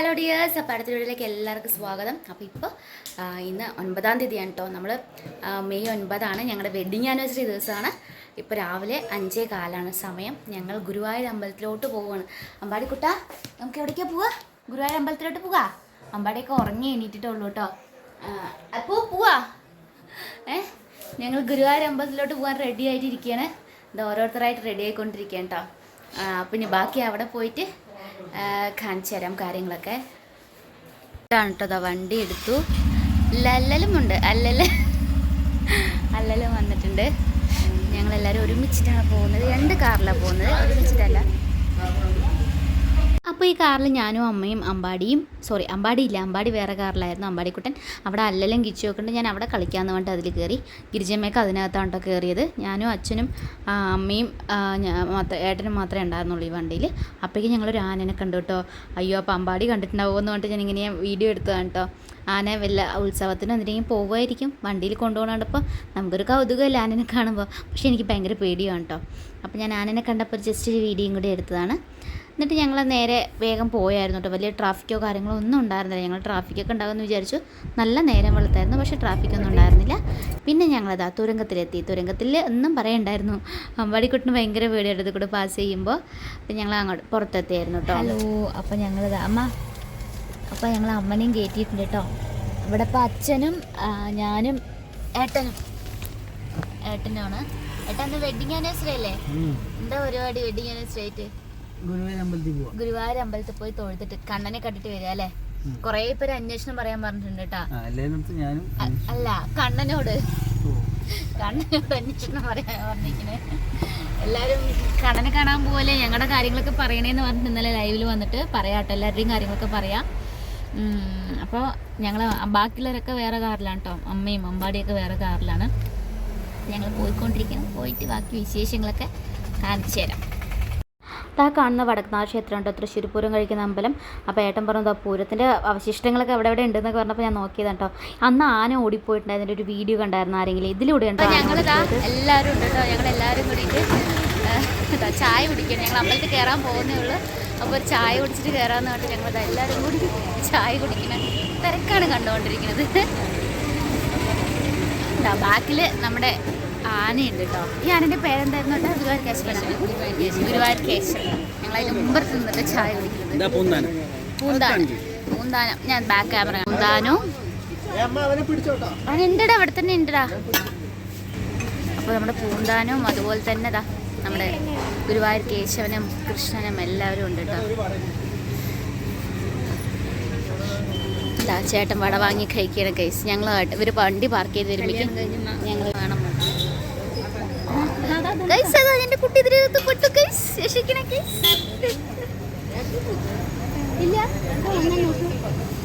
Hello dears അപ്പോൾ അടുത്ത വീഡിയോയിലേക്ക് എല്ലാവർക്കും സ്വാഗതം. അപ്പോൾ ഇപ്പോൾ ഇന്ന് ഒൻപതാം തീയതിയാണ് കേട്ടോ നമ്മൾ മെയ് ഒൻപതാണ്. ഞങ്ങളുടെ വെഡിങ് ആനിവേഴ്സറി ദിവസമാണ് ഇപ്പോൾ രാവിലെ അഞ്ചേ കാലാണ് സമയം. ഞങ്ങൾ ഗുരുവായൂർ അമ്പലത്തിലോട്ട് പോവുകയാണ് അമ്പാടിക്കുട്ട നമുക്ക് എവിടേക്കാണ് പോവാ? ഗുരുവായൂർ അമ്പലത്തിലോട്ട് പോവാ? അമ്പാടിയൊക്കെ ഉറങ്ങി എണീറ്റിട്ടുള്ളൂ കേട്ടോ അപ്പോൾ പോവാ. ഏ ഞങ്ങൾ ഗുരുവായൂർ അമ്പലത്തിലോട്ട് പോകാൻ റെഡി ആയിട്ടിരിക്കുകയാണ് ഇത് ഓരോരുത്തരായിട്ട് റെഡി ആയിക്കൊണ്ടിരിക്കുകയാണ് കേട്ടോ പിന്നെ ബാക്കി അവിടെ പോയിട്ട് കാണിച്ചു തരാം കാര്യങ്ങളൊക്കെ. ഇതാണ് കേട്ടോ വണ്ടി എടുത്തു. ലല്ലലുമുണ്ട് അല്ലല് അല്ലലും വന്നിട്ടുണ്ട്. ഞങ്ങളെല്ലാവരും ഒരുമിച്ചിട്ടാണ് പോകുന്നത്. രണ്ട് കാറിലാണ് പോകുന്നത്. ഒരുമിച്ചിട്ടല്ല. അപ്പോൾ ഈ കാറിൽ ഞാനും അമ്മയും അമ്പാടിയും സോറി അമ്പാടി ഇല്ല അമ്പാടി വേറെ കാറിലായിരുന്നു അമ്പാടിക്കുട്ടൻ. അവിടെ അല്ലെല്ലാം കിച്ചു വെക്കുന്നുണ്ട് ഞാൻ അവിടെ കളിക്കാമെന്ന് പറഞ്ഞിട്ട് അതിൽ കയറി ഗിരിജമ്മയൊക്കെ അതിനകത്താണ് കയറിയത് ഞാനും അച്ഛനും അമ്മയും ഏട്ടനും മാത്രമേ ഉണ്ടായിരുന്നുള്ളൂ ഈ വണ്ടിയിൽ അപ്പോഴേക്കും ഞങ്ങളൊരു ആനനെ കണ്ടു കേട്ടോ. അയ്യോ അപ്പോൾ അമ്പാടി കണ്ടിട്ടുണ്ടാവുമോ എന്ന് ഞാൻ ഇങ്ങനെ വീഡിയോ എടുത്തതാണ് കേട്ടോ. ആന വല്ല ഉത്സവത്തിന് എന്തിനെങ്കിലും പോകുമായിരിക്കും. വണ്ടിയിൽ കൊണ്ടുപോകണപ്പോൾ നമുക്കൊരു കൗതുകമല്ല ആനനെ കാണുമ്പോൾ പക്ഷേ എനിക്ക് ഭയങ്കര പേടിയാണ് കേട്ടോ. അപ്പോൾ ഞാൻ ആനനെ കണ്ടപ്പോൾ ജസ്റ്റ് ഒരു വീഡിയോയും കൂടി എടുത്തതാണ്. എന്നിട്ട് ഞങ്ങൾ നേരെ വേഗം പോയായിരുന്നു കേട്ടോ. വലിയ ട്രാഫിക്കോ കാര്യങ്ങളോ ഒന്നും ഉണ്ടായിരുന്നില്ല. ഞങ്ങൾ ട്രാഫിക്കൊക്കെ ഉണ്ടാകുമെന്ന് വിചാരിച്ചു. നല്ല നേരം വെളുത്തായിരുന്നു. പക്ഷേ ട്രാഫിക്കൊന്നും ഉണ്ടായിരുന്നില്ല. പിന്നെ ഞങ്ങളതാ തുരങ്കത്തിലെത്തി. തുരങ്കത്തിൽ ഒന്നും പറയണ്ടായിരുന്നു. അമ്പാടിക്കുട്ടിന് ഭയങ്കര പേടിയായിട്ട് കൂടെ പാസ് ചെയ്യുമ്പോൾ അപ്പം ഞങ്ങൾ അങ്ങോട്ട് പുറത്തെത്തിയായിരുന്നു കേട്ടോ. ഹലോ അപ്പോൾ ഞങ്ങളിതാ അമ്മ. അപ്പോൾ ഞങ്ങൾ അമ്മനെയും കയറ്റിയിട്ടുണ്ട് കേട്ടോ. ഇവിടെ ഇപ്പോൾ അച്ഛനും ഞാനും ഏട്ടനും. ഏട്ടനാണ്. ഏട്ടൻ വെഡിങ് ആനിവേഴ്സറി അല്ലേ? എന്താ പരിപാടി വെഡിങ് ആനിവേഴ്സറി ആയിട്ട്? ഗുരുവായൂർ അമ്പലത്തിൽ പോയി തൊഴുത്തിട്ട് കണ്ണനെ കണ്ടിട്ട് വരിക അല്ലേ? കൊറേ പേര് അന്വേഷണം പറയാൻ പറഞ്ഞിട്ടുണ്ട് കേട്ടാ. അല്ല കണ്ണനോട്. കണ്ണനോട് അന്വേഷണം പറയാൻ പറഞ്ഞിരിക്കണേ. എല്ലാരും കണ്ണനെ കാണാൻ പോലെ ഞങ്ങളുടെ കാര്യങ്ങളൊക്കെ പറയണേന്ന് പറഞ്ഞിട്ട് ഇന്നലെ ലൈവിൽ വന്നിട്ട് പറയാട്ടോ എല്ലാവരുടെയും കാര്യങ്ങളൊക്കെ പറയാം. അപ്പോൾ ഞങ്ങൾ ബാക്കിയുള്ളവരൊക്കെ വേറെ കാറിലാണ് കേട്ടോ അമ്മയും അമ്പാടിയൊക്കെ വേറെ കാറിലാണ്. ഞങ്ങൾ പോയിക്കൊണ്ടിരിക്കണം പോയിട്ട് ബാക്കി വിശേഷങ്ങളൊക്കെ കാണിച്ചു തരാം. ആ കാണുന്ന വടക്കുന്നാഥ ക്ഷേത്രം ഉണ്ടോ തൃശ്ശൂർ പൂരം കഴിക്കുന്ന അമ്പലം. അപ്പോൾ ഏട്ടൻ പറഞ്ഞു പൂരത്തിന്റെ അവശിഷ്ടങ്ങളൊക്കെ അവിടെ എവിടെ ഉണ്ടെന്നൊക്കെ പറഞ്ഞപ്പോൾ ഞാൻ നോക്കിയതാണ് കേട്ടോ അന്ന് ആന ഓടിപ്പോയിട്ടുണ്ടായിരുന്ന ഒരു വീഡിയോ കണ്ടായിരുന്നു ആരെങ്കിലും. ഇതിലൂടെ ഉണ്ടോ? ഞങ്ങളിതാ എല്ലാവരും ഉണ്ട് കേട്ടോ ഞങ്ങൾ എല്ലാവരും കൂടിയിട്ട് ചായ കുടിക്കണം. ഞങ്ങൾ അമ്പലത്തിൽ കയറാൻ പോകുന്നേ ഉള്ളൂ. അപ്പോൾ ഒരു ചായ കുടിച്ചിട്ട് കയറാമെന്ന് പറഞ്ഞിട്ട് ഞങ്ങളിതാ എല്ലാവരും കൂടി ചായ കുടിക്കണം തിരക്കാണ് കണ്ടുകൊണ്ടിരിക്കുന്നത്. ബാക്കിൽ നമ്മുടെ ആനയുണ്ട് കേട്ടോ. ഈ ആനന്റെ പേരെന്തായിരുന്നു കേട്ടോ? ഗുരുവായൂർ കേശവനാണ് ഗുരുവായൂർ കേശവൻ. ഞങ്ങൾ അതിന് മുമ്പത്ത് നിന്നിട്ട് ചായ കുടിക്കുന്നത് പൂന്താനം. പൂന്താനം. ഞാൻ ബാക്ക് ക്യാമറ പൂന്താനവും അവനുണ്ടടാ അവിടെ തന്നെ ഉണ്ടടാ. അപ്പോൾ നമ്മുടെ പൂന്താനവും അതുപോലെ തന്നെ ദാ നമ്മുടെ ഗുരുവായൂർ കേശവനും കൃഷ്ണനും എല്ലാവരും ഉണ്ട് കേട്ടോ. ദാ ചേട്ടൻ വട വാങ്ങി കഴിക്കണം കേസ് ഞങ്ങളുമായിട്ട് ഇവർ വണ്ടി പാർക്ക് ചെയ്ത് വരുമ്പോഴേക്കും ഞങ്ങൾ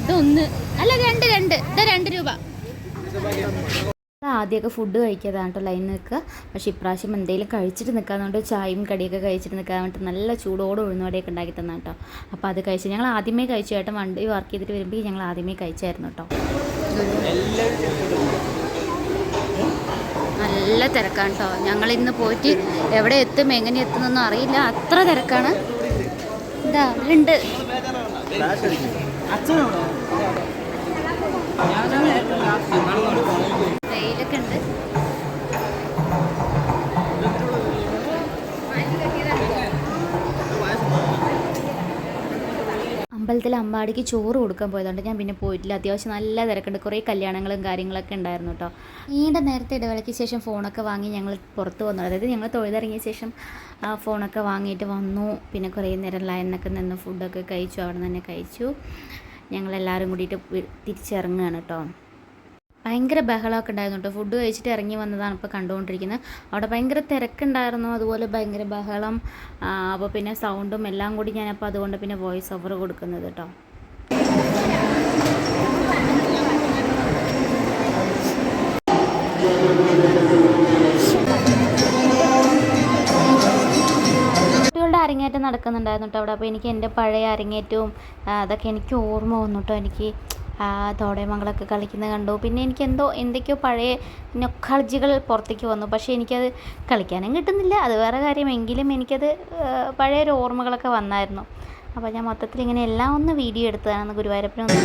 ഇതൊന്ന്. അല്ല രണ്ട് രണ്ട്. രൂപ. ആദ്യമൊക്കെ ഫുഡ് കഴിക്കാതാണ് കേട്ടോ ലൈൻ നിൽക്കുക. പക്ഷേ ഇപ്രാവശ്യം എന്തെങ്കിലും കഴിച്ചിട്ട് നിൽക്കാന്നുകൊണ്ട് ചായയും കടിയൊക്കെ കഴിച്ചിട്ട് നിൽക്കാൻ വേണ്ടിയിട്ട് നല്ല ചൂടോടെ ഉഴുന്നുവടയൊക്കെ ഉണ്ടാക്കി തന്നെ കേട്ടോ. അപ്പോൾ അത് കഴിച്ച് ഞങ്ങൾ ആദ്യമേ കഴിച്ചു. ചേട്ടൻ വണ്ടി വർക്ക് ചെയ്തിട്ട് വരുമ്പോൾ ഞങ്ങൾ ആദ്യമേ കഴിച്ചായിരുന്നു കേട്ടോ. നല്ല തിരക്കാണ് കേട്ടോ ഞങ്ങൾ ഇന്ന് പോയിട്ട് എവിടെ എത്തും എങ്ങനെ എത്തുന്നൊന്നും അറിയില്ല. അത്ര തിരക്കാണ്. ഇതാ ഉണ്ട് വെയിലൊക്കെ അമ്പലത്തിൽ അമ്പാടിക്ക് ചോറ് കൊടുക്കാൻ പോയതുകൊണ്ട് ഞാൻ പിന്നെ പോയിട്ടില്ല. അത്യാവശ്യം നല്ല തിരക്കുണ്ട്. കുറേ കല്യാണങ്ങളും കാര്യങ്ങളൊക്കെ ഉണ്ടായിരുന്നു കേട്ടോ. നീണ്ട നേരത്തെ ഇടവേളയ്ക്ക് ശേഷം ഫോണൊക്കെ വാങ്ങി ഞങ്ങൾ പുറത്ത് വന്നു. അതായത് ഞങ്ങൾ തൊഴുതിറങ്ങിയ ശേഷം ആ ഫോണൊക്കെ വാങ്ങിയിട്ട് വന്നു. പിന്നെ കുറേ നേരം ലൈനൊക്കെ നിന്ന് ഫുഡൊക്കെ കഴിച്ചു. അവിടെ നിന്ന് തന്നെ കഴിച്ചു. ഞങ്ങളെല്ലാവരും കൂടിയിട്ട് തിരിച്ചിറങ്ങുകയാണ് കേട്ടോ. ഭയങ്കര ബഹളമൊക്കെ ഉണ്ടായിരുന്നു കേട്ടോ. ഫുഡ് കഴിച്ചിട്ട് ഇറങ്ങി വന്നതാണ് ഇപ്പോൾ കണ്ടുകൊണ്ടിരിക്കുന്നത്. അവിടെ ഭയങ്കര തിരക്കുണ്ടായിരുന്നു അതുപോലെ ഭയങ്കര ബഹളം അപ്പോൾ പിന്നെ സൗണ്ടും എല്ലാം കൂടി ഞാനപ്പോൾ അതുകൊണ്ട് പിന്നെ വോയിസ് ഓവർ കൊടുക്കുന്നത് കേട്ടോ. അരങ്ങേറ്റം നടക്കുന്നുണ്ടായിരുന്നു കേട്ടോ അവിടെ. അപ്പോൾ എനിക്ക് എന്റെ പഴയ അരങ്ങേറ്റവും അതൊക്കെ എനിക്ക് ഓർമ്മ വന്നു കേട്ടോ. എനിക്ക് ആ, തോടേമംഗളൊക്കെ കളിക്കുന്നത് കണ്ടു. പിന്നെ എനിക്ക് എന്തോ എന്തൊക്കെയോ പഴയ നൊക്കാളജികൾ പുറത്തേക്ക് വന്നു. പക്ഷേ എനിക്കത് കളിക്കാനും കിട്ടുന്നില്ല. അത് വേറെ കാര്യം. എങ്കിലും എനിക്കത് പഴയ പഴയൊരു ഓർമ്മകളൊക്കെ വന്നായിരുന്നു. അപ്പോൾ ഞാൻ മൊത്തത്തിൽ ഇങ്ങനെ എല്ലാം ഒന്ന് വീഡിയോ എടുത്തതാണ് ഗുരുവായൂരപ്പനെ ഒന്ന്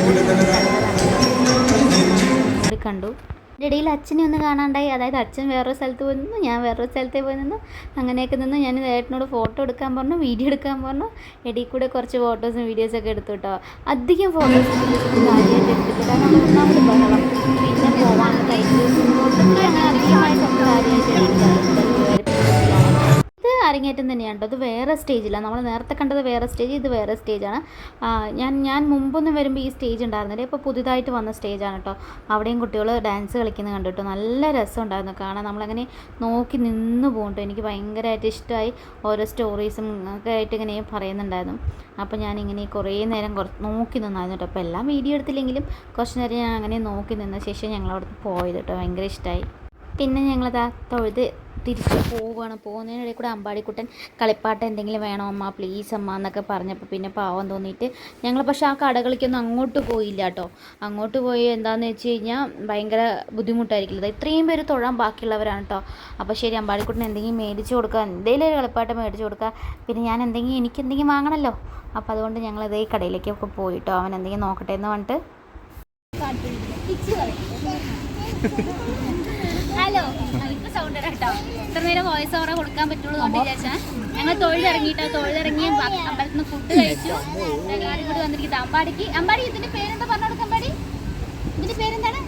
കണ്ടു. ഇതിന്റെ ഇടയിൽ അച്ഛനെ ഒന്ന് കാണാണ്ടായി. അതായത് അച്ഛൻ വേറൊരു സ്ഥലത്ത് പോയി നിന്നു ഞാൻ വേറൊരു സ്ഥലത്തേ പോയി നിന്നു. അങ്ങനെയൊക്കെ നിന്ന് ഞാൻ ഏട്ടനോട് ഫോട്ടോ എടുക്കാൻ പറഞ്ഞു വീഡിയോ എടുക്കാൻ പറഞ്ഞു. ഇടയിൽ കൂടെ കുറച്ച് ഫോട്ടോസും വീഡിയോസൊക്കെ എടുത്തു കേട്ടോ അധികം ഫോട്ടോസ് കാര്യമായിട്ട് എടുത്തിട്ട് കാരണം ഒന്നാമത് ബഹളം. പിന്നെ പോകാനുള്ള അരങ്ങേറ്റം തന്നെയാണ് കേട്ടോ ഇത് വേറെ സ്റ്റേജിലാണ് നമ്മൾ നേരത്തെ കണ്ടത് വേറെ സ്റ്റേജ് ഇത് വേറെ സ്റ്റേജാണ്. ഞാൻ ഞാൻ മുമ്പൊന്നും വരുമ്പോൾ ഈ സ്റ്റേജ് ഉണ്ടായിരുന്നില്ല. ഇപ്പോൾ പുതുതായിട്ട് വന്ന സ്റ്റേജാണ് കേട്ടോ. അവിടെയും കുട്ടികൾ ഡാൻസ് കളിക്കുന്നത് കണ്ടിട്ടോ നല്ല രസമുണ്ടായിരുന്നു കാണാൻ നമ്മളങ്ങനെ നോക്കി നിന്ന് പോകട്ടോ എനിക്ക് ഭയങ്കരമായിട്ട് ഇഷ്ടമായി ഓരോ സ്റ്റോറീസും ഒക്കെ ആയിട്ട് ഇങ്ങനെ പറയുന്നുണ്ടായിരുന്നു. അപ്പോൾ ഞാനിങ്ങനെ കുറേ നേരം കുറച്ച് നോക്കി നിന്നായിരുന്നു കേട്ടോ. അപ്പോൾ എല്ലാം വീഡിയോ എടുത്തില്ലെങ്കിലും കുറച്ച് നേരം ഞാൻ അങ്ങനെ നോക്കി നിന്ന ശേഷം ഞങ്ങൾ പോയത് കേട്ടോ. ഭയങ്കര ഇഷ്ടമായി. പിന്നെ ഞങ്ങളതാ തൊഴുത് തിരിച്ച് പോവുകയാണ് പോകുന്നതിനിടയിൽ കൂടെ അമ്പാടിക്കുട്ടൻ കളിപ്പാട്ട് എന്തെങ്കിലും വേണോ അമ്മ? പ്ലീസ് അമ്മ എന്നൊക്കെ പറഞ്ഞപ്പോൾ പിന്നെ പാവം തോന്നിയിട്ട് ഞങ്ങൾ പക്ഷേ ആ കടകളിലേക്കൊന്നും അങ്ങോട്ട് പോയില്ല കേട്ടോ അങ്ങോട്ട് പോയി എന്താണെന്ന് വെച്ച് കഴിഞ്ഞാൽ ഭയങ്കര ബുദ്ധിമുട്ടായിരിക്കില്ല ഇത്രയും പേര് തൊഴാൻ ബാക്കിയുള്ളവരാണ് കേട്ടോ അപ്പോൾ ശരി അമ്പാടിക്കുട്ടൻ എന്തെങ്കിലും മേടിച്ച് കൊടുക്കുക എന്തെങ്കിലും ഒരു കളിപ്പാട്ട് മേടിച്ച് കൊടുക്കുക പിന്നെ ഞാൻ എന്തെങ്കിലും എനിക്ക് എന്തെങ്കിലും വാങ്ങണമല്ലോ അപ്പോൾ അതുകൊണ്ട് ഞങ്ങൾ ഇതേ കടയിലേക്കൊക്കെ പോയിട്ടോ അവൻ എന്തെങ്കിലും നോക്കട്ടെ എന്ന് പറഞ്ഞിട്ട്. ഇത്ര നേരം വോയിസ് ഓവറെ കൊടുക്കാൻ പറ്റുള്ളൂ കൊണ്ട് വിചാരിച്ചാൽ ഞങ്ങൾ തൊഴിലിറങ്ങിയിട്ട് തൊഴിലിറങ്ങി അമ്പലത്തിൽ നിന്ന് ഫുഡ് കഴിച്ചു. എല്ലാവരും കൂടി വന്നിരിക്കുന്നത് അമ്പാടിക്ക് അമ്പാടി ഇതിന്റെ പേരെന്താ പറഞ്ഞു കൊടുക്കാം അമ്പാടി? ഇതിന്റെ പേരെന്താണ്?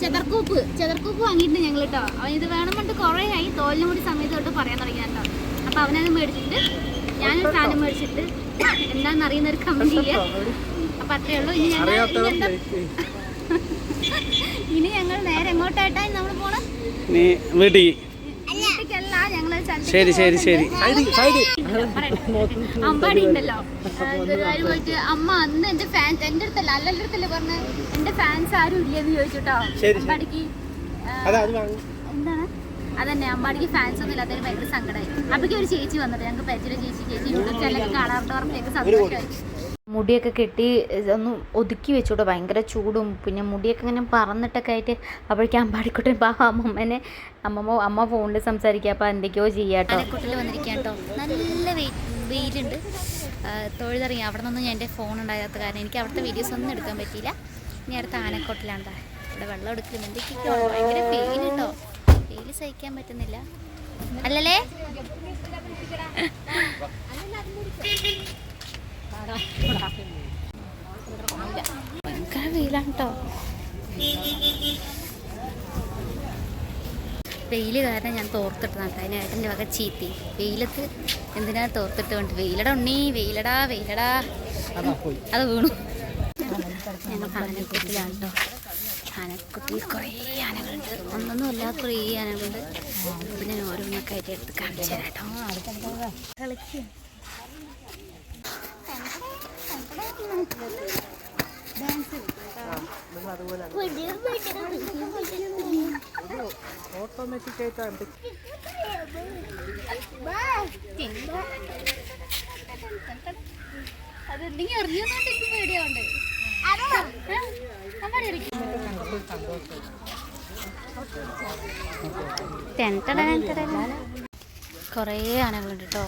ചെതർക്കൂപ്പ്. ചെതർക്കൂപ്പ് വാങ്ങിയിട്ടുണ്ട് ഞങ്ങൾ കേട്ടോ അവൻ ഇത് വേണമെന്നുണ്ട് കുറേ ആയി. തോലിനും കൂടി സമയത്ത് തൊട്ട് പറയാൻ തുടങ്ങി കേട്ടോ അപ്പൊ അവനത് മേടിച്ചിട്ട് ഞാനൊരു സാധനം മേടിച്ചിട്ട് എന്താണെന്ന് അറിയുന്ന ഒരു കമന്റ് ചെയ്യാം അപ്പൊ അത്രേ ഉള്ളൂ. ഇനി ഞങ്ങൾ ഇനി ഞങ്ങൾ നേരെ എങ്ങോട്ടായിട്ടാ നമ്മൾ പോണം? നീ വീട്ടിൽ. ശരി ശരി ശരി. അമ്പാടി ഉണ്ടല്ലോ. പോയിട്ട് അമ്മ അന്ന് എന്റെ ഫാൻസ് എന്റെ അടുത്തല്ല അല്ലല്ല അടുത്തല്ലേ പറഞ്ഞ? എന്റെ ഫാൻസ് ആരും ഇല്ലെന്ന് ചോദിച്ചുട്ടോ. അമ്പാടിക്ക് എന്താണ്? അതന്നെ അമ്പാടിക്ക് ഫാൻസ് ഒന്നും ഇല്ലാത്തതിന് ഭയങ്കര സങ്കടമായി അപ്പൊക്ക് ഒരു ചേച്ചി വന്നിട്ട് ഞങ്ങൾക്ക് പരിചയം ചേച്ചി ചേച്ചി യൂട്യൂബ് ചാനലൊക്കെ കാണാറുണ്ട് പറഞ്ഞ സന്തോഷമായി. മുടിയൊക്കെ കെട്ടി ഒന്ന് ഒതുക്കി വെച്ചോട്ടോ. ഭയങ്കര ചൂടും. പിന്നെ മുടിയൊക്കെ ഇങ്ങനെ പറന്നിട്ടൊക്കെ ആയിട്ട് അപ്പോഴേക്കും അമ്പാടിക്കുട്ടൻ പാവ അമ്മമ്മനെ അമ്മമ്മ അമ്മ ഫോണിൽ സംസാരിക്കുക അപ്പോൾ എന്തൊക്കെയോ ചെയ്യാട്ടോ കുട്ടിൽ വന്നിരിക്കുക കേട്ടോ നല്ല വെയിലുണ്ട്. തൊഴിലറിയാം അവിടെ നിന്നൊന്നും എന്റെ ഫോൺ ഉണ്ടാകാത്ത കാരണം എനിക്ക് അവിടുത്തെ വീഡിയോസ് ഒന്നും എടുക്കാൻ പറ്റിയില്ല. ഇനി അടുത്ത ആനക്കൊട്ടിലാണ്ടാ. ഇവിടെ വെള്ളം എടുക്കലും എന്തൊക്കെയോ ഭയങ്കര വെയിൽ കേട്ടോ വെയിൽ സഹിക്കാൻ പറ്റുന്നില്ല. അല്ലല്ലേ? ഭയങ്കര വെയിലാണ് കേട്ടോ വെയിൽ കാരണം ഞാൻ തോർത്തിട്ടതാണ് നട്ട അതിന് ഏട്ടന്റെ വക ചീത്തി. വെയിലത്ത് എന്തിനാ തോർത്തിട്ട് കൊണ്ട്? വെയിലട ഉണ്ണി വെയിലടാ വെയിലടാ. അത് വീണു. ഞങ്ങൾ ആനക്കുട്ടിലാണ് കേട്ടോ ആനക്കുട്ടിയിൽ കുറേ ആനകളുണ്ട്. ഒന്നൊന്നും അല്ല കുറേ ആനകളുണ്ട്. അപ്പം ഞാൻ ഓരോന്നൊക്കെ ആയിട്ട് എടുത്ത് കാണിച്ചു തരാം കേട്ടോ. ഓട്ടോമാറ്റിക് ആയിട്ട് അതെന്തെങ്കിലും അറിയുന്നോണ്ട് എനിക്ക് പേടിയാവുണ്ട് കുറേ ആനകളുണ്ട് കേട്ടോ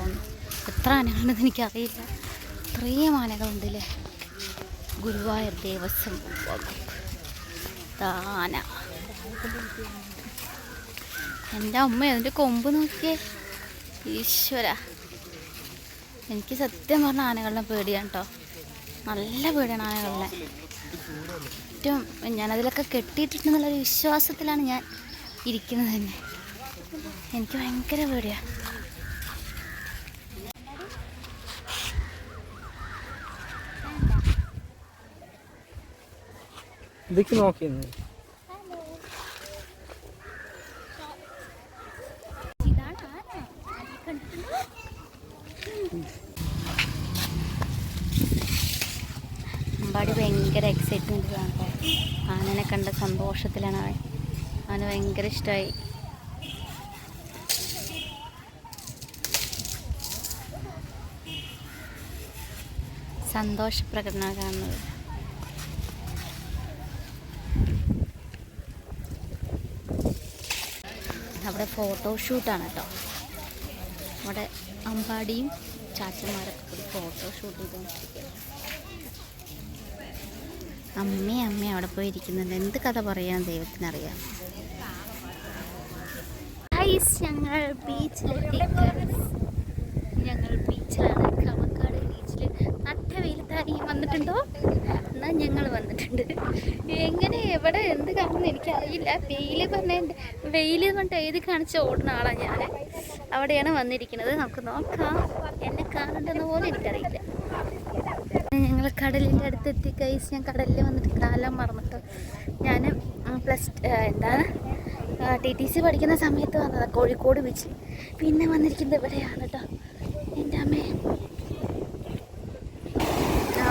എത്ര ആനകളുണ്ടെന്ന് എനിക്കറിയില്ല. ഇത്രയും മാനകളുണ്ട് അല്ലേ ഗുരുവായൂർ ദേവസ്വം ആന എന്റെ അമ്മ അതിന്റെ കൊമ്പ് നോക്കിയേ? ഈശ്വര. എനിക്ക് സത്യം പറഞ്ഞ ആനകളുടെ പേടിയാണ് കേട്ടോ. നല്ല പേടിയാണ് ആനകളിനെ ഏറ്റവും ഞാനതിലൊക്കെ കെട്ടിയിട്ടുണ്ടെന്നുള്ളൊരു വിശ്വാസത്തിലാണ് ഞാൻ ഇരിക്കുന്നത് തന്നെ. എനിക്ക് ഭയങ്കര പേടിയാണ് ഇതൊക്കെ നോക്കിയിരുന്നു അമ്പാടി ഭയങ്കര എക്സൈറ്റ്മെന്റ് കേട്ടോ ആനനെ കണ്ട സന്തോഷത്തിലാണ് അവൻ. അവന് ഭയങ്കര ഇഷ്ടമായി സന്തോഷ പ്രകടനം കാണുന്നത്. അവിടെ ഫോട്ടോഷൂട്ടാണ് കേട്ടോ. നമ്മുടെ അമ്പാടിയും ചാച്ചന്മാരൊക്കെ കൂടി ഫോട്ടോ ഷൂട്ട് ചെയ്തുകൊണ്ടിരിക്കുകയാണ്. അമ്മയും അമ്മയും അവിടെ പോയി ഇരിക്കുന്നുണ്ട് എന്ത് കഥ പറയാൻ ദൈവത്തിനറിയാം? ഞങ്ങൾ ബീച്ചിലെത്തി ഞങ്ങൾ ബീച്ചിലാണ് കവക്കാട് ബീച്ചിൽ നട്ട വെയിലത്താരെയും വന്നിട്ടുണ്ടോ? എന്നാൽ ഞങ്ങൾ വന്നിട്ടുണ്ട്. എങ്ങനെ? എവിടെ? എന്ത് കാരണം എനിക്കറിയില്ല. വെയിൽ പറഞ്ഞ വെയിൽ കൊണ്ട് എഴുതി കാണിച്ച് ഓടുന്ന ആളാണ് ഞാൻ അവിടെയാണ് വന്നിരിക്കുന്നത്. നമുക്ക് നോക്കാം. എന്നെ കാണണ്ടെന്ന് പോലും എനിക്കറിയില്ല. ഞങ്ങൾ കടലിന്റെ അടുത്തെത്തി. കൈസ് ഞാൻ കടലിൽ വന്നിട്ട് കാലം മറന്നിട്ട് ഞാൻ പ്ലസ് എന്താണ് ടി ടി സി പഠിക്കുന്ന സമയത്ത് വന്നതാണ് കോഴിക്കോട് ബീച്ച് പിന്നെ വന്നിരിക്കുന്നത് ഇവിടെയാണ് കേട്ടോ എന്റെ അമ്മേ.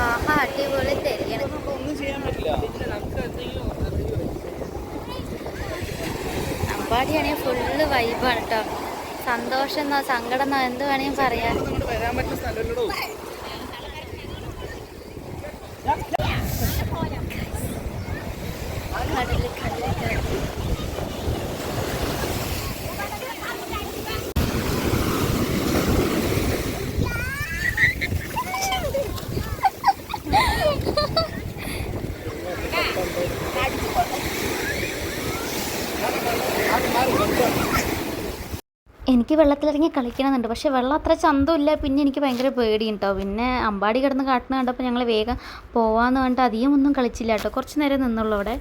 ആഹാ അടിപൊളി തരികയാണ് അമ്പാടിയാണെങ്കിൽ ഫുള്ള് വൈബാണ് കേട്ടോ സന്തോഷം എന്നോ സങ്കടം എന്നോ എന്ത് വേണമെങ്കിൽ പറയാം. അങ്ങോട്ട് എനിക്ക് വെള്ളത്തിലിറങ്ങി കളിക്കണമെന്നുണ്ട്. പക്ഷേ വെള്ളം അത്ര ചന്തമില്ല. പിന്നെ എനിക്ക് ഭയങ്കര പേടിയുണ്ടോ പിന്നെ അമ്പാടി കിടന്ന് കാട്ടുന്ന കണ്ടപ്പോൾ ഞങ്ങൾ വേഗം പോവാന്ന് പറഞ്ഞിട്ട് അധികം ഒന്നും കളിച്ചില്ല കേട്ടോ. കുറച്ച് നേരം നിന്നുള്ളൂ അവിടെ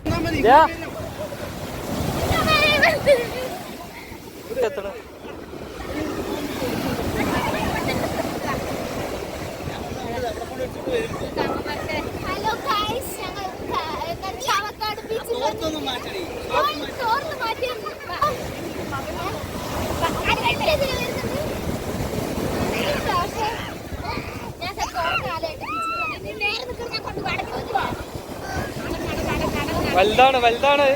ഹലോ ഗൈസ് ഞങ്ങൾ ചാവക്കാട് ബീച്ചിൽ ചോറിന് മാറ്റി ഞാൻ ചോറിനാലായിട്ട് നേരെ നിൽക്കുന്ന ഞാൻ കൊണ്ട് വടക്കില്ല വലുതാണ് വലുതാണ്.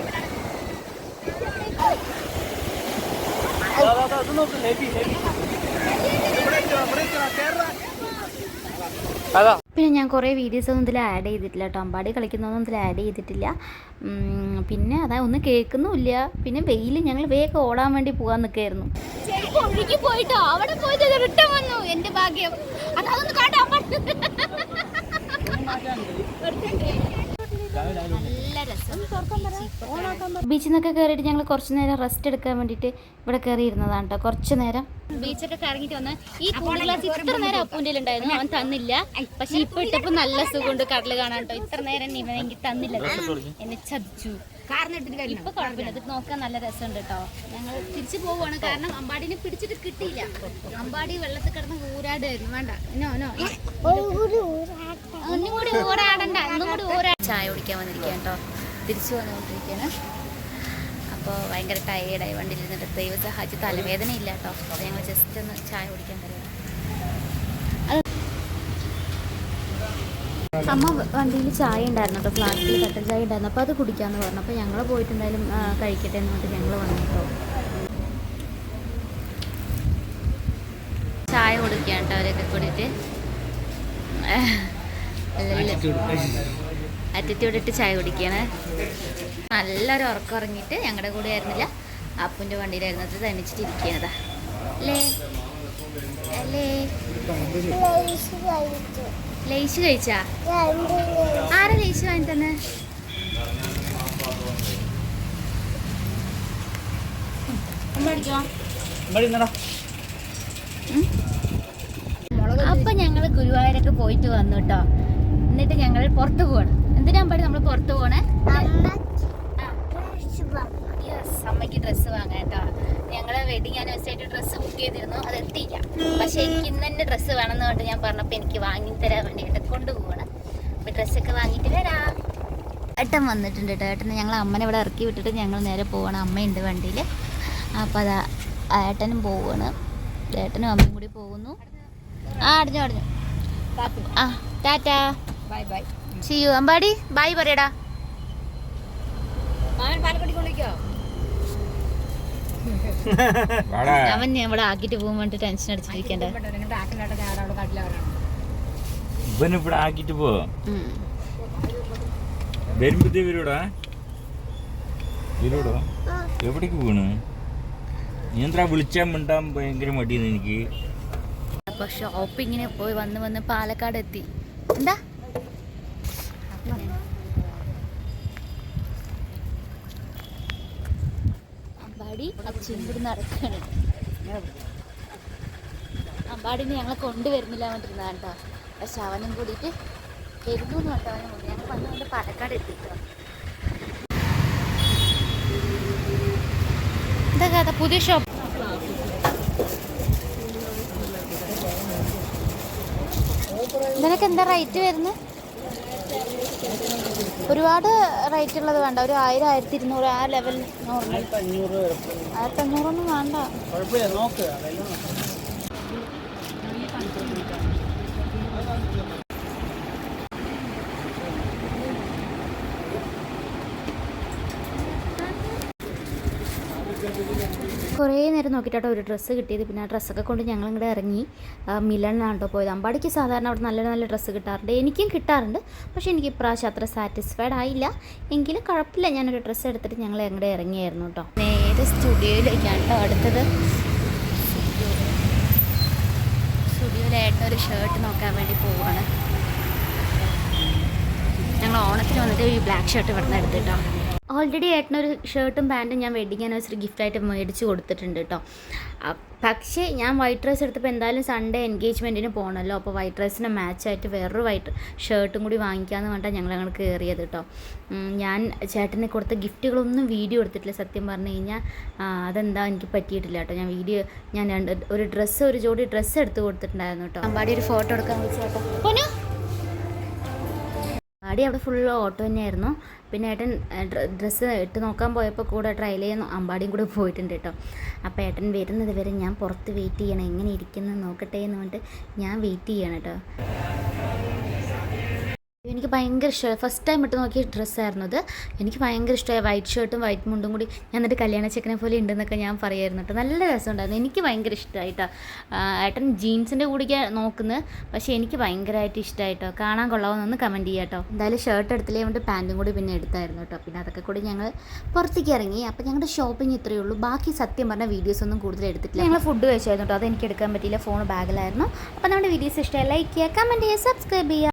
അതാ, പിന്നെ ഞാൻ കുറേ വീഡിയോസ് ഒന്നും ഇതിൽ ആഡ് ചെയ്തിട്ടില്ല കേട്ടോ അമ്പാടി കളിക്കുന്നതൊന്നും ഇതിൽ ആഡ് ചെയ്തിട്ടില്ല. പിന്നെ അതാ ഒന്നും കേൾക്കുന്നുമില്ല. പിന്നെ വെയിൽ ഞങ്ങൾ വേഗം ഓടാൻ വേണ്ടി പോകാൻ നിൽക്കായിരുന്നു ഒഴുകി പോയിട്ടോ? അവിടെ പോയിട്ട് റിട്ടേൺ വന്നു. എന്റെ ഭാഗ്യം. അതൊന്ന് കാട്ടാൻ പറ്റും ബീച്ചിൽ നിന്നൊക്കെ കയറിയിട്ട് ഞങ്ങൾ കുറച്ച് നേരം റെസ്റ്റ് എടുക്കാൻ വേണ്ടിയിട്ട് ഇവിടെ കയറിയിരുന്നതാണ് കേട്ടോ കുറച്ച് നേരം. ബീച്ചൊക്കെ കറങ്ങിട്ട് വന്ന് ഈ ഗ്ലാസ് ഇത്ര നേരം അപ്പൂന്റെ ഉണ്ടായിരുന്നു അവൻ തന്നില്ല. പക്ഷെ ഇപ്പൊ ഇട്ടപ്പോ നല്ല സുഖമുണ്ട് കടൽ കാണാൻ കേട്ടോ ഇത്ര നേരം ഇവനെങ്കിൽ തന്നില്ല. എന്നെ ചതിച്ചു. ഇപ്പൊ കുഴപ്പമില്ല. ഇത് നോക്കാൻ നല്ല രസമുണ്ട് കേട്ടോ. ഞങ്ങൾ തിരിച്ചു പോവുകയാണ് കാരണം അമ്പാടിനെ പിടിച്ചിട്ട് കിട്ടിയില്ല. അമ്പാടി വെള്ളത്തിൽ കിടന്ന് ഊരാടായിരുന്നു വേണ്ട. No no. ഒന്നും കൂടി ഊരാടണ്ട. ഒന്നും കൂടി ഊരാ ചായ കുടിക്കാൻ വന്നിരിക്കുക കേട്ടോ. തിരിച്ചു വന്നുകൊണ്ടിരിക്കുകയാണ്. അപ്പോൾ ഭയങ്കര ടയേർഡായി വണ്ടിയിൽ നിന്നിട്ട് ദൈവ സഹായിച്ച് തലവേദന ഇല്ല കേട്ടോ ഞങ്ങൾ ജസ്റ്റ് ഒന്ന് ചായ കുടിക്കാൻ തരാം അമ്മ വണ്ടിയിൽ ചായ ഉണ്ടായിരുന്നു കേട്ടോ ഫ്ലാറ്റിൽ കട്ടൻ ചായ ഉണ്ടായിരുന്നു. അപ്പോൾ അത് കുടിക്കാമെന്ന് പറഞ്ഞു. അപ്പോൾ ഞങ്ങൾ പോയിട്ടുണ്ടായാലും കഴിക്കട്ടെ എന്ന് പറഞ്ഞിട്ട് ഞങ്ങൾ വന്നു കേട്ടോ ചായ കൊടുക്കുകയാണ് കേട്ടോ അവരൊക്കെ കൂടിയിട്ട്. അറ്റിറ്റ്യൂഡ് ഇട്ട് ചായ കുടിക്കുകയാണ്. നല്ലൊരു ഉറക്കം ഞങ്ങളുടെ കൂടെ ആയിരുന്നില്ല. അപ്പുന്റെ വണ്ടിയിലായിരുന്നു അത് അല്ലേ? അല്ലേ? ലേശ് കഴിച്ചാ. ആരാ ലേശ് വാങ്ങി തന്നെ? അപ്പൊ ഞങ്ങൾ ഗുരുവായൂരൊക്കെ പോയിട്ട് വന്നു കേട്ടോ എന്നിട്ട് ഞങ്ങൾ പുറത്തു പോകണം എന്തിനാ പാടി നമ്മൾ പുറത്തു പോണേ? അമ്മയ്ക്ക് അമ്മയ്ക്ക് ഡ്രസ്സ് കേട്ടോ ഞങ്ങൾ വെഡിങ് ആനിവേഴ്സറി ആയിട്ട് ഡ്രസ്സ് ബുക്ക് ചെയ്തിരുന്നു. അത് എത്തിയില്ല. പക്ഷെ എനിക്ക് ഇന്ന് തന്നെ ഡ്രസ്സ് വേണമെന്ന് പറഞ്ഞു ഞാൻ പറഞ്ഞപ്പോൾ എനിക്ക് വാങ്ങി തരാൻ വേണ്ടിയിട്ട് കൊണ്ടുപോകണം അപ്പൊ ഡ്രസ്സൊക്കെ വാങ്ങിയിട്ട് വരാം. ഏട്ടൻ വന്നിട്ടുണ്ട് കേട്ടോ. ഏട്ടനെ ഞങ്ങൾ അമ്മനെ ഇവിടെ ഇറക്കി വിട്ടിട്ട് ഞങ്ങൾ നേരെ പോവണം. അമ്മയുണ്ട് വണ്ടിയിൽ അപ്പോൾ അതാ ഏട്ടനും പോവാണ്. ഏട്ടനും അമ്മയും കൂടി പോകുന്നു. ആ അടഞ്ഞു അടഞ്ഞു. ആ ടാറ്റാ. ബൈ ബൈ ചെയ്യൂ അമ്പാടി ബൈ പറയടാ. പാലപ്പടി കൊണ്ടിരിക്കോ അവൻ ഇവിടെ ടെൻഷൻ അടിച്ചിരിക്കണ്ടേ? ആക്കിട്ട് പോ വരുമ്പത്തേ എവിടേക്ക് വീണ് നീന്താ വിളിച്ചാൽ മിണ്ടാൻ ഭയങ്കര മടിയാണ് എനിക്ക്. അപ്പോൾ ഷോപ്പിങ്ങിന് പോയി വന്ന് വന്ന് പാലക്കാട് എത്തി എന്താ? കൂടി നടക്കുകയാണ് അമ്പാടിനെ ഞങ്ങളെ കൊണ്ടുവരുന്നില്ല വേണ്ടിരുന്ന കേട്ടോ പക്ഷെ അവനും കൂടിയിട്ട് വരുന്നു എന്ന് കേട്ടോ അവനും കൂടി ഞങ്ങൾ വന്നു കൊണ്ട് പാലക്കാട് എത്തിട്ടോ എന്താ കഥ? പുതിയ ഷോപ്പ് ഇതിനൊക്കെ എന്താ റേറ്റ് വരുന്നത് ഒരുപാട് റേറ്റ് ഉള്ളത് വേണ്ട. ഒരു ആയിരം ആയിരത്തി ഇരുന്നൂറ് ആ ലെവൽ ആയിരത്തി അഞ്ഞൂറൊന്നും വേണ്ട. Thank you. കുറേ നേരം നോക്കിയിട്ടോ ഒരു ഡ്രസ്സ് കിട്ടിയത്. പിന്നെ ആ ഡ്രസ്സൊക്കെ കൊണ്ട് ഞങ്ങൾ ഇങ്ങോട്ട് ഇറങ്ങി മിലണിലാണ് പോയത്. അമ്പാടിക്ക് സാധാരണ അവിടെ നല്ല നല്ല ഡ്രസ്സ് കിട്ടാറുണ്ട്. എനിക്കും കിട്ടാറുണ്ട്. പക്ഷേ എനിക്ക് ഇപ്രാവശ്യം അത്ര സാറ്റിസ്ഫൈഡ് ആയില്ല. എങ്കിലും കുഴപ്പമില്ല. ഞാനൊരു ഡ്രസ്സ് എടുത്തിട്ട് ഞങ്ങൾ എങ്ങോട്ട് ഇറങ്ങിയായിരുന്നു കേട്ടോ നേരെ സ്റ്റുഡിയോയിലേക്കാണ് കേട്ടോ അടുത്തത്. സ്റ്റുഡിയോയിലായിട്ട് ഒരു ഷർട്ട് നോക്കാൻ വേണ്ടി പോവാണ്. ഞങ്ങൾ ഓണത്തിന് വന്നിട്ട് ഈ ബ്ലാക്ക് ഷർട്ട് ഇവിടെ നിന്ന് എടുത്തിട്ടോ. ഓൾറെഡി ഏട്ടനൊരു ഷർട്ടും പാന്റും ഞാൻ വെഡിങ് ആനിവേഴ്സറി ഗിഫ്റ്റായിട്ട് മേടിച്ച് കൊടുത്തിട്ടുണ്ട് കേട്ടോ പക്ഷേ ഞാൻ വൈറ്റ് ഡ്രസ്സ് എടുത്തപ്പോൾ എന്തായാലും സൺഡേ എൻഗേജ്മെന്റിന് പോകണമല്ലോ അപ്പോൾ വൈറ്റ് ഡ്രസ്സിന് മാച്ചായിട്ട് വേറൊരു വൈറ്റ് ഷർട്ടും കൂടി വാങ്ങിക്കാമെന്ന് പറഞ്ഞിട്ടാണ് ഞങ്ങൾ അങ്ങോട്ട് കയറിയത് കേട്ടോ ഞാൻ ചേട്ടനെ കൊടുത്ത ഗിഫ്റ്റുകളൊന്നും വീഡിയോ എടുത്തിട്ടില്ല. സത്യം പറഞ്ഞു കഴിഞ്ഞാൽ അതെന്താ എനിക്ക് പറ്റിയിട്ടില്ല കേട്ടോ ഞാൻ വീഡിയോ ഞാൻ രണ്ട് ഒരു ഡ്രസ്സ് ഒരു ജോഡി ഡ്രസ്സ് എടുത്ത് കൊടുത്തിട്ടുണ്ടായിരുന്നു കേട്ടോ അമ്പാടി ഒരു ഫോട്ടോ എടുക്കാൻ വിളിച്ചേട്ടോ പൊന്നു! ആടി അവിടെ ഫുൾ ഓട്ടോ തന്നെയായിരുന്നു. പിന്നെ ഏട്ടൻ ഡ്രസ്സ് ഇട്ട് നോക്കാൻ പോയപ്പോൾ കൂടെ ട്രയൽ ചെയ്യാൻ അമ്പാടിയും കൂടെ പോയിട്ടുണ്ട് കേട്ടോ. അപ്പോൾ ഏട്ടൻ വരുന്നത് വരെ ഞാൻ പുറത്ത് വെയിറ്റ് ചെയ്യണം. എങ്ങനെ ഇരിക്കുന്നു നോക്കട്ടെ എന്ന് പറഞ്ഞിട്ട് ഞാൻ വെയിറ്റ് ചെയ്യണം കേട്ടോ. എനിക്ക് ഭയങ്കര ഇഷ്ടമായി. ഫസ്റ്റ് ടൈം ഇട്ട് നോക്കിയ ഡ്രസ്സായിരുന്നു അത്. എനിക്ക് ഭയങ്കര ഇഷ്ടമായി. വൈറ്റ് ഷർട്ടും വൈറ്റ് മുണ്ടും കൂടി. ഞാൻ എന്നിട്ട് കല്യാണ ചെക്കനെ പോലെ ഉണ്ടെന്നൊക്കെ ഞാൻ പറയായിരുന്നു കേട്ടോ. നല്ല രസമുണ്ടായിരുന്നു. എനിക്ക് ഭയങ്കര ഇഷ്ടമായിട്ടോ. ഏട്ടൻ ജീൻസിന്റെ കൂടിക്ക് നോക്കുന്നത് പക്ഷേ എനിക്ക് ഭയങ്കരമായിട്ട് ഇഷ്ടമായിട്ടോ കാണാൻ കൊള്ളാവുന്നൊന്ന് കമന്റ് ചെയ്യാം കേട്ടോ. എന്തായാലും ഷർട്ട് എടുത്തില്ലേ? കൊണ്ട് പാന്റും കൂടി പിന്നെ എടുത്തായിരുന്നു കേട്ടോ. പിന്നെ അതൊക്കെ കൂടി ഞങ്ങൾ പുറത്തേക്ക് ഇറങ്ങി. അപ്പോൾ ഞങ്ങളുടെ ഷോപ്പിംഗ് ഇത്രയേ ഉള്ളൂ. ബാക്കി സത്യം പറഞ്ഞ വീഡിയോസ് ഒന്നും കൂടുതൽ എടുത്തിട്ടില്ല. ഞങ്ങൾ ഫുഡ് കഴിച്ചായിരുന്നു കേട്ടോ. അത് എനിക്ക് എടുക്കാൻ പറ്റിയില്ല. ഫോൺ ബാഗിലായിരുന്നു അപ്പോൾ നമ്മുടെ വീഡിയോസ് ഇഷ്ടമായി ലൈക്ക് ചെയ്യുക കമന്റ് ചെയ്യുക സബ്സ്ക്രൈബ് ചെയ്യുക.